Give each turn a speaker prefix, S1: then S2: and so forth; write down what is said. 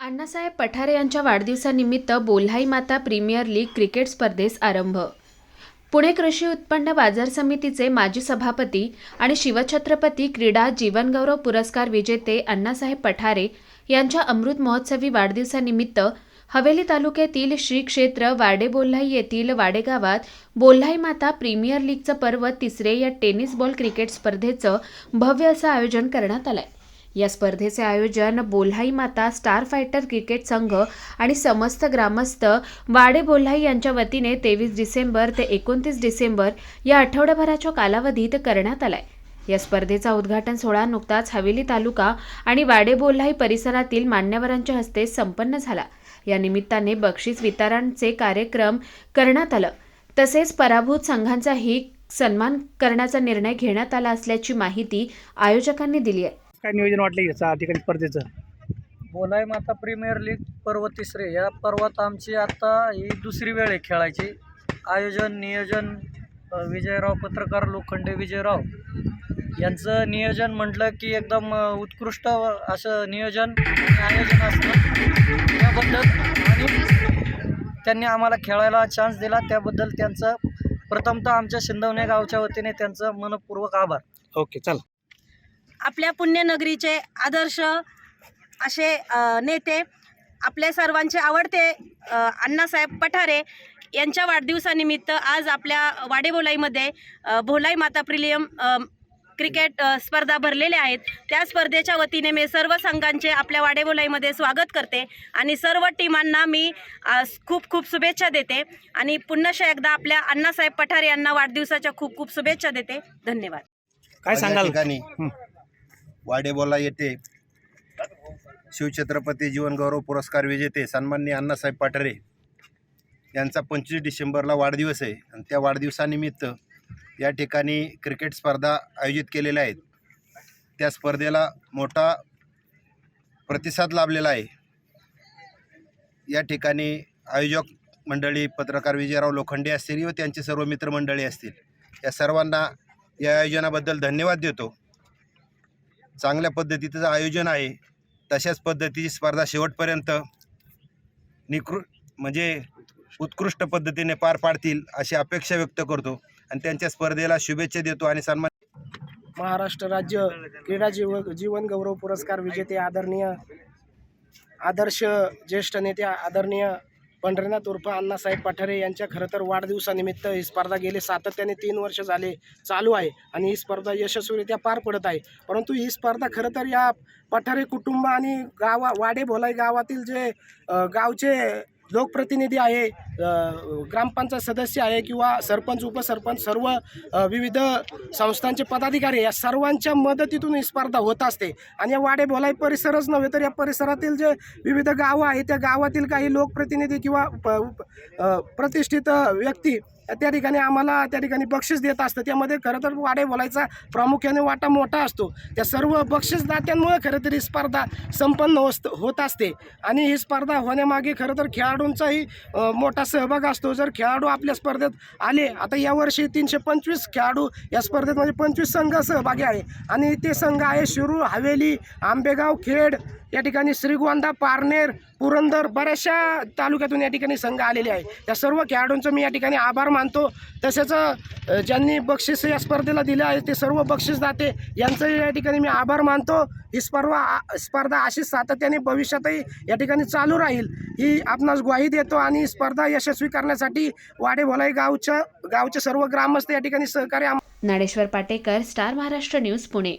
S1: अण्णासाहेब पठारे यांच्या वाढदिवसानिमित्त बोल्हाई माता प्रीमियर लीग क्रिकेट स्पर्धेस आरंभ. पुणे कृषी उत्पन्न बाजार समितीचे माजी सभापती आणि शिवछत्रपती क्रीडा जीवनगौरव पुरस्कार विजेते अण्णासाहेब पठारे यांच्या अमृत महोत्सवी वाढदिवसानिमित्त हवेली तालुक्यातील श्री क्षेत्र वाडे बोल्हाई येथील वाडेगावात बोल्हाई माता प्रीमियर लीगचं पर्व तिसरे या टेनिस बॉल क्रिकेट स्पर्धेचं भव्य असं आयोजन करण्यात आलं आहे या स्पर्धेचे आयोजन बोल्हाई माता स्टार फायटर क्रिकेट संघ आणि समस्त ग्रामस्थ वाडे बोल्हाई यांच्या वतीने तेवीस डिसेंबर ते एकोणतीस डिसेंबर या आठवड्याभराच्या कालावधीत करण्यात आलाय. या स्पर्धेचा उद्घाटन सोहळा नुकताच हवेली तालुका आणि वाडे बोल्हाई परिसरातील मान्यवरांच्या हस्ते संपन्न झाला. या निमित्ताने बक्षीस वितरणचे कार्यक्रम करण्यात आलं. तसेच पराभूत संघांचाही सन्मान करण्याचा निर्णय घेण्यात आला असल्याची माहिती आयोजकांनी दिली आहे.
S2: काय नियोजन वाटलं याचा ठिकाणी स्पर्धेचं?
S3: बोलाई माता प्रीमियर लीग पर्व तिसरे. या पर्वात आमची आता ही दुसरी वेळ आहे खेळायची. आयोजन नियोजन अ, विजयराव पत्रकार लोखंडे विजयराव. यांचं नियोजन म्हटलं की एकदम अ, उत्कृष्ट असं नियोजन आणि आयोजन असतं. त्याबद्दल आणि त्यांनी आम्हाला खेळायला चान्स दिला. त्याबद्दल त्यांचं प्रथमतः आमच्या शिंदवणे गावच्या वतीने त्यांचं मनपूर्वक आभार.
S2: ओके चला.
S4: आपल्या पुण्यनगरीचे आदर्श असे नेते आपले सर्वांचे आवडते अण्णासाहेब पठारे यांच्या वाढदिवसानिमित्त आज आपल्या वाडेबोलाईमध्ये भोलाई माता प्रिलियम क्रिकेट स्पर्धा भरलेल्या आहेत. त्या स्पर्धेच्या वतीने मी सर्व संघांचे आपल्या वाडेबोलाईमध्ये स्वागत करते आणि सर्व टीमांना मी खूप खूप शुभेच्छा देते आणि पुन्हा एकदा आपल्या अण्णासाहेब पठारे यांना वाढदिवसाच्या खूप खूप शुभेच्छा देते. धन्यवाद.
S2: काय सांगाल?
S5: ठिकाणी. वाडेबोला येथे शिवछत्रपती जीवनगौरव पुरस्कार विजेते सन्माननीय अण्णासाहेब पाटरे यांचा पंचवीस डिसेंबरला वाढदिवस आहे. आणि त्या वाढदिवसानिमित्त या ठिकाणी क्रिकेट स्पर्धा आयोजित केलेल्या आहेत. त्या स्पर्धेला मोठा प्रतिसाद लाभलेला आहे. या ठिकाणी आयोजक मंडळी पत्रकार विजयराव लोखंडे असतील व त्यांचे सर्व मित्रमंडळी असतील. या सर्वांना या आयोजनाबद्दल धन्यवाद देतो. चांगल्या पद्धतीचं आयोजन आहे. तशाच पद्धतीची स्पर्धा शेवटपर्यंत निकृ म्हणजे उत्कृष्ट पद्धतीने पार पाडतील अशी अपेक्षा व्यक्त करतो आणि त्यांच्या स्पर्धेला शुभेच्छा देतो आणि सन्मान
S6: महाराष्ट्र राज्य क्रीडा जीव जीवन गौरव पुरस्कार विजेते आदरणीय आदर्श ज्येष्ठ नेते आदरणीय पंढरीनाथ उर्फ अण्णासाहेब पठारे यांच्या खरं तर वाढदिवसानिमित्त ही स्पर्धा गेले. सातत्याने तीन वर्ष झाले चालू आहे आणि ही स्पर्धा यशस्वीरित्या पार पडत आहे. परंतु ही स्पर्धा खरं तर या पठारे कुटुंब आणि गावा वाडे भोलाई गावातील जे गावचे लोकप्रतिनिधी आहे ग्रामपंचायत सदस्य आहे किंवा सरपंच उपसरपंच सर्व विविध संस्थांचे पदाधिकारी या सर्वांच्या मदतीतून ही स्पर्धा होत असते. आणि या वाडे भोलाई परिसरच नव्हे तर या परिसरातील जे विविध गावं आहेत त्या गावातील काही लोकप्रतिनिधी किंवा प- प्रतिष्ठित व्यक्ती त्या ठिकाणी आम्हाला त्या ठिकाणी बक्षीस देत असतं. त्यामध्ये खरं तर वाडे बोलायचा प्रामुख्याने वाटा मोठा असतो. त्या सर्व बक्षीसदात्यांमुळे खरं तर ही स्पर्धा संपन्न होत होत असते. आणि ही स्पर्धा होण्यामागे खरं तर खेळाडूंचाही मोठा सहभाग असतो. जर खेळाडू आपल्या स्पर्धेत आले आता यावर्षी तीनशे पंचवीस खेळाडू या स्पर्धेत म्हणजे पंचवीस संघ सहभागी आहे. आणि ते संघ आहे शिरूर हवेली आंबेगाव खेड या ठिकाणी श्रीगोंदा पारनेर पुरंदर बऱ्याचशा तालुक्यातून या ठिकाणी संघ आलेले आहे त्या सर्व खेळाडूंचं मी या ठिकाणी आभार मानतो. तसेच ज्यांनी बक्षीस या स्पर्धेला दिले आहे ते सर्व बक्षीसदाते यांचंही या ठिकाणी मी आभार मानतो. ही स्पर्धा स्पर्धा अशीच सातत्याने भविष्यातही या ठिकाणी चालू राहील. ही आपणास ग्वाही देतो आणि स्पर्धा यशस्वी करण्यासाठी वाडे भोलाई गावच्या गावचे सर्व ग्रामस्थ या ठिकाणी सहकार्य
S1: नाडेश्वर पाटेकर स्टार महाराष्ट्र न्यूज पुणे.